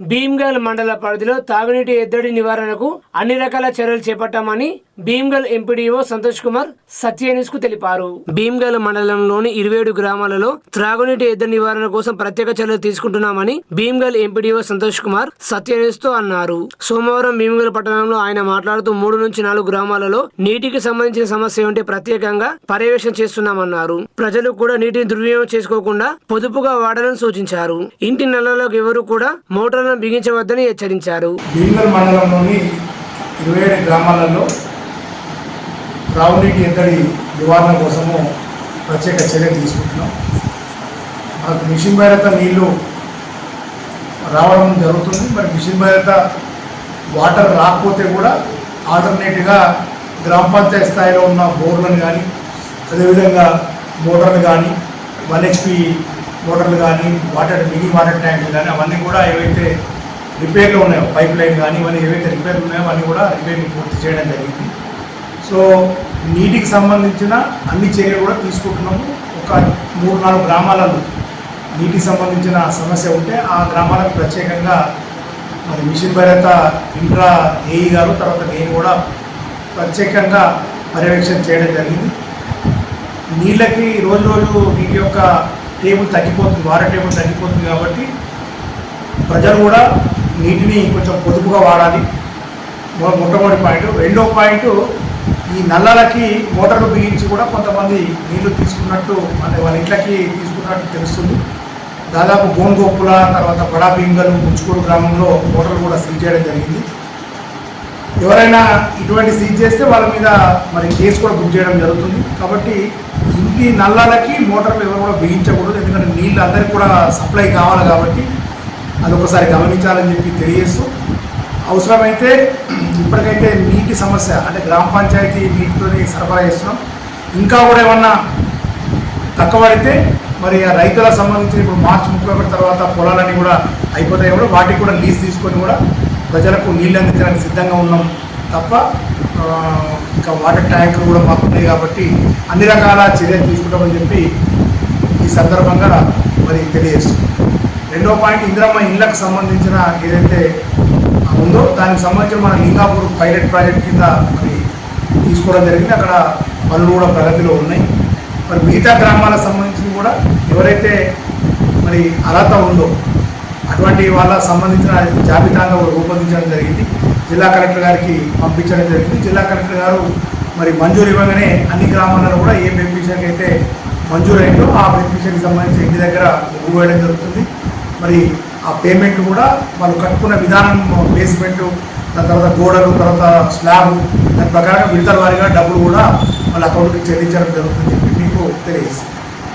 భీమ్గల్ మండల పరిధిలో తాగునీటి ఎద్దడి నివారణకు అన్ని రకాల చర్యలు చేపట్టామని భీమ్గల్ ఎంపీడీఓ సంతోష్ కుమార్ సత్యనిస్కు తెలిపారు. భీమ్గల్ మండలంలోని ఇరవై ఏడు గ్రామాలలో త్రాగునీటి ఎద్దడి నివారణ కోసం ప్రత్యేక చర్యలు తీసుకుంటున్నామని భీమ్గల్ ఎంపీడీఓ సంతోష్ కుమార్ సత్యనిస్తో అన్నారు. సోమవారం భీమ్గల్ పట్టణంలో ఆయన మాట్లాడుతూ మూడు నుంచి నాలుగు గ్రామాలలో నీటికి సంబంధించిన సమస్య ఉంటే ప్రత్యేకంగా పర్యవేక్షణ చేస్తున్నామన్నారు. ప్రజలు కూడా నీటిని దుర్వినియోగం చేసుకోకుండా పొదుపుగా వాడాలని సూచించారు. ఇంటి నెలలకు ఎవరు కూడా మోటార్ ఆందోళన బిగించవద్దని హెచ్చరించారు. భీమర్ మండలంలోని ఇరవై ఏడు గ్రామాలలో త్రాగునీటి ఎద్దడి నివారణ కోసము ప్రత్యేక చర్యలు తీసుకుంటున్నాం. మనకు మిషన్ భైరత నీళ్ళు రావడం జరుగుతుంది. మరి మిషన్ భైరత వాటర్ రాకపోతే కూడా ఆల్టర్నేట్గా గ్రామ పంచాయతీ స్థాయిలో ఉన్న బోర్లను కానీ అదేవిధంగా మోటార్లు కానీ వన్ హెచ్పి మోటార్లు కానీ వాటర్ మినీ వాటర్ ట్యాంకులు కానీ అవన్నీ కూడా ఏవైతే రిపేర్లు ఉన్నాయో పైప్ లైన్ కానీ ఇవన్నీ ఏవైతే రిపేర్లు ఉన్నాయో అవన్నీ కూడా రిపేర్లు పూర్తి చేయడం జరిగింది. సో నీటికి సంబంధించిన అన్ని చర్యలు కూడా తీసుకుంటున్నాము. ఒక మూడు నాలుగు గ్రామాలలో నీటికి సంబంధించిన సమస్య ఉంటే ఆ గ్రామాలకు ప్రత్యేకంగా మరి మిషన్ భరత ఇంట్రా ఏఈ గారు తర్వాత నేను కూడా ప్రత్యేకంగా పర్యవేక్షణ చేయడం జరిగింది. నీళ్ళకి రోజు రోజు నీటి యొక్క టేబుల్ తగ్గిపోతుంది వాటర్ టేబుల్ తగ్గిపోతుంది కాబట్టి ప్రజలు కూడా నీటిని కొంచెం పొదుపుగా వాడాలి. మొట్టమొదటి పాయింట్. రెండో పాయింట్ ఈ నల్లలకి మోటార్లు బిగించి కూడా కొంతమంది నీళ్ళు తీసుకున్నట్టు అంటే వాళ్ళ ఇంట్లోకి తీసుకున్నట్టు తెలుస్తుంది. దాదాపు గోన్గోపుల తర్వాత బడా బింగలు ముచ్చుకూరు గ్రామంలో మోటార్లు కూడా సీజ్ చేయడం జరిగింది. ఎవరైనా ఇటువంటి సీజ్ చేస్తే వాళ్ళ మీద మరి కేసు కూడా బుక్ చేయడం జరుగుతుంది. కాబట్టి ఈ నల్లాలకి మోటార్లు ఎవరు కూడా బిగించకూడదు ఎందుకంటే నీళ్ళు అందరికీ కూడా సప్లై కావాలి కాబట్టి అది ఒకసారి గమనించాలని చెప్పి తెలియజేస్తూ అవసరమైతే ఇప్పటికైతే నీటి సమస్య అంటే గ్రామ పంచాయతీ నీటితో సరఫరా చేస్తున్నాం. ఇంకా కూడా ఏమన్నా తక్కువ పడితే మరి ఆ రైతులకు సంబంధించిన ఇప్పుడు మార్చి ముప్పై ఒకటి తర్వాత పొలాలన్నీ కూడా అయిపోతాయి కూడా వాటికి కూడా లీజ్ తీసుకొని కూడా ప్రజలకు నీళ్ళు అందించడానికి సిద్ధంగా ఉన్నాం. తప్ప ఇంకా వాటర్ ట్యాంకులు కూడా మాకు ఉన్నాయి కాబట్టి అన్ని రకాల చర్యలు తీసుకుంటామని చెప్పి ఈ సందర్భంగా మరి తెలియజేస్తుంది రెండో పాయింట్ ఇందిరమ్మ ఇళ్ళకు సంబంధించిన ఏదైతే ఉందో దానికి సంబంధించిన మన లింగాపూర్ పైలట్ ప్రాజెక్ట్ కింద మరి తీసుకోవడం జరిగింది. అక్కడ పనులు కూడా ప్రగతిలో ఉన్నాయి. మరి మిగతా గ్రామాలకు సంబంధించి కూడా ఎవరైతే మరి అర్హత ఉందో అటువంటి వాళ్ళ సంబంధించిన జాబితాగా రూపొందించడం జరిగింది. జిల్లా కలెక్టర్ గారికి పంపించడం జరిగింది. జిల్లా కలెక్టర్ గారు మరి మంజూరు ఇవ్వగానే అన్ని గ్రామాలలో కూడా ఏ బెనిఫిషియర్కి అయితే మంజూరు అయిందో ఆ బెనిఫిషియర్కి సంబంధించి ఇంటి దగ్గర ముగ్గు జరుగుతుంది. మరి ఆ పేమెంట్ కూడా వాళ్ళు కట్టుకున్న విధానం బేస్మెంట్ దాని తర్వాత గోడలు తర్వాత స్లాబ్ దాని ప్రకారం విడతల వారిగా డబ్బులు కూడా వాళ్ళ అకౌంట్కి చెల్లించడం జరుగుతుందని చెప్పి మీకు తెలియజేస్తాను